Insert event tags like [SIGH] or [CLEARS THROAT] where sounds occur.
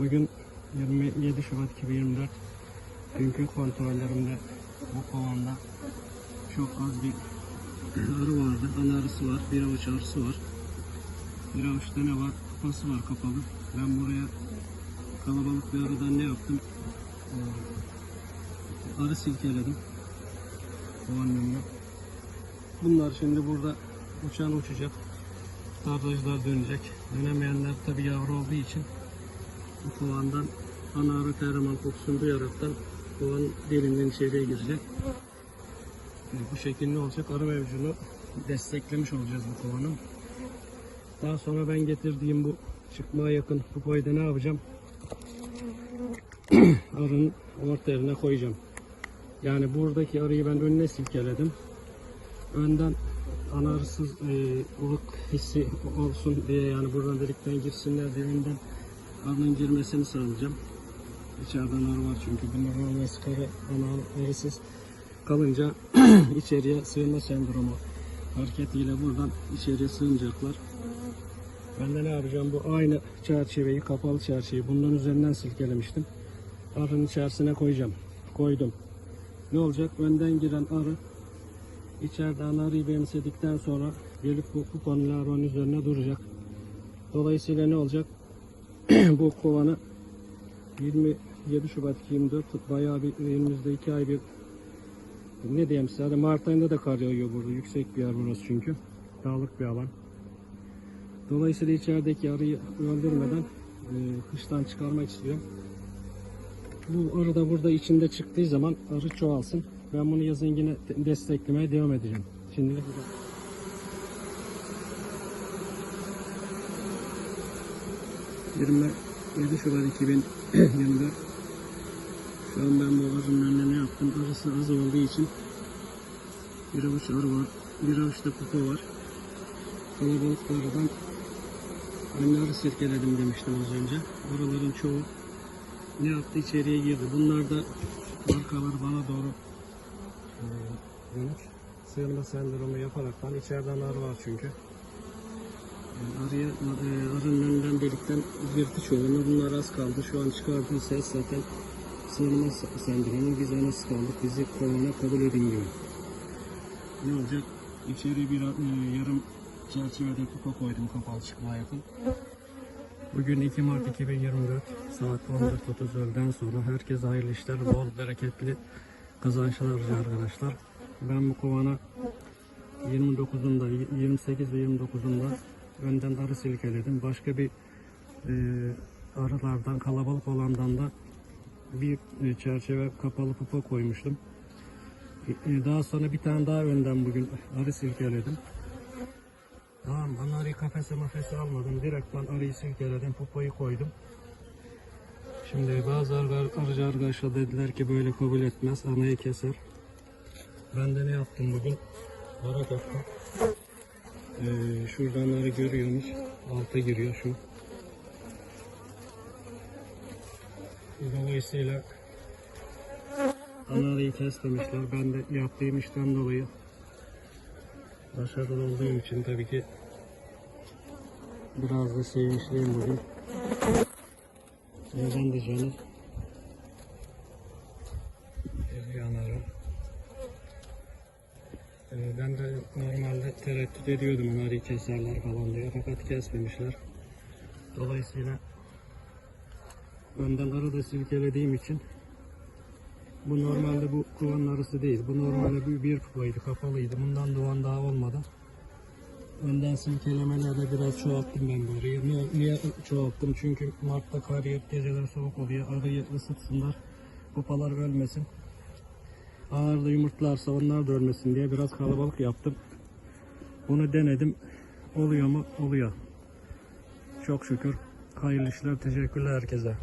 Bugün 27 Şubat 2024 dünkü kontrollerimde bu kovanda çok az bir arı vardı. Ana var. Bir avuç arısı var. Bir avuçta ne var? Kupası var kapalı. Ben buraya kalabalık bir arıdan ne yaptım? Ee, Arı silkeledim. Kovanın önüne. Bunlar şimdi burada uçan uçacak. Tardajlar dönecek. Dönemeyenler tabi yavru olduğu için bu kovandan ana arı ferman kokusunu duyaraktan kovan derinden içeriye girecek. E, Bu şekilde olacak. Arı mevcunu desteklemiş olacağız bu kovanın. Daha sonra ben getirdiğim bu çıkmaya yakın kupayı da ne yapacağım? [CLEARS THROAT] Arının orta yerine koyacağım. Yani buradaki arıyı ben önüne silkeledim. Önden ana arısız e, ılık hissi olsun diye yani buradan delikten girsinler diye arının girmesini sağlayacağım. İçeriden arı var çünkü bunların olması kara ana arısız kalınca [CLEARS THROAT] içeriye sığınma sendromu hareketiyle buradan içeriye sığınacaklar. Ben de ne yapacağım? Bu aynı çerçeveyi, kapalı çerçeveyi bundan üzerinden silkelemiştim. Arının içerisine koyacağım. Koydum. Ne olacak? Önden giren arı içeriden arıyı benimsedikten sonra gelip bu kupanın larvanın üzerine duracak. Dolayısıyla ne olacak? [CLEARS THROAT] bu kovanı 27 Şubat 2024 bayağı bir elimizde iki ay bir ne diyeyim size hadi Mart ayında da kar yağıyor burada. Yüksek bir yer burası çünkü. Dağlık bir alan. Dolayısıyla içerideki arıyı öldürmeden e, kıştan çıkarmak istiyorum. Bu arı da burada içinde çıktığı zaman arı çoğalsın. Ben bunu yazın yine de- desteklemeye devam edeceğim. Şimdilik bu ...27 Şubat 2024... ...şu an ben bu arının önüne ne yaptım... ...arısı az olduğu için... ...bir avuç arı var... ...bir avuç da kupa var... ...kalabalık bir arıdan... ...ben arı sirkeledim demiştim az önce... ...arıların çoğu... ...ne yaptı? İçeriye girdi... ...bunlar da... ...markaları bana doğru... e, ...dönük... ...sığınma sendromu yaparaktan... ...içeriden arı var çünkü... Yani arıya, e, arının önünden delikten girdi çoğunu. Bunlar az kaldı. Şu an çıkardığı ses zaten sığınma sendromu. Biz nasıl kaldık? Bizi kovana kabul edin diyor. Ne olacak? İçeri bir e, yarım çerçevede kupa koydum kapalı çıkmaya yakın. Bugün 2 Mart 2024 saat 14.30 öğleden sonra herkese hayırlı işler, bol bereketli kazançlar arkadaşlar. Ben bu kovana 29'unda, 28 ve 29'unda önden arı silkeledim. Başka bir e, arılardan, kalabalık olandan da bir e, çerçeve kapalı pupa koymuştum. E, daha sonra bir tane daha önden bugün arı silkeledim. Tamam ben arıyı kafese mafese almadım. Direkt ben arıyı silkeledim, pupayı koydum. Şimdi bazı arı- arıcı arkadaşlar dediler ki böyle kabul etmez, anayı keser. Ben de ne yaptım bugün? Ara taktım. Ee, şuradan arı görüyorsunuz. Alta giriyor şu. Dolayısıyla ana arıyı kesmemişler. Ben de yaptığım işten dolayı başarılı olduğum için tabii ki biraz da sevinçliyim bugün. Neden diyeceğiniz? Yan arı. Ee, Ben de normalde tereddüt ediyordum onları keserler falan diye fakat kesmemişler. Dolayısıyla önden arı da silkelediğim için bu normalde bu kovanın arısı değil. Bu normalde bir, bir kupaydı, kapalıydı. Bundan doğan daha olmadı. Önden silkelemelerde biraz çoğalttım ben bu arıyı. Niye, niye çoğalttım? Çünkü Mart'ta kar yağıp geceleri soğuk oluyor. Arıyı ısıtsınlar. Kupalar ölmesin ağırlı yumurtlarsa onlar da ölmesin diye biraz kalabalık yaptım. Bunu denedim. Oluyor mu? Oluyor. Çok şükür. Hayırlı işler. Teşekkürler herkese.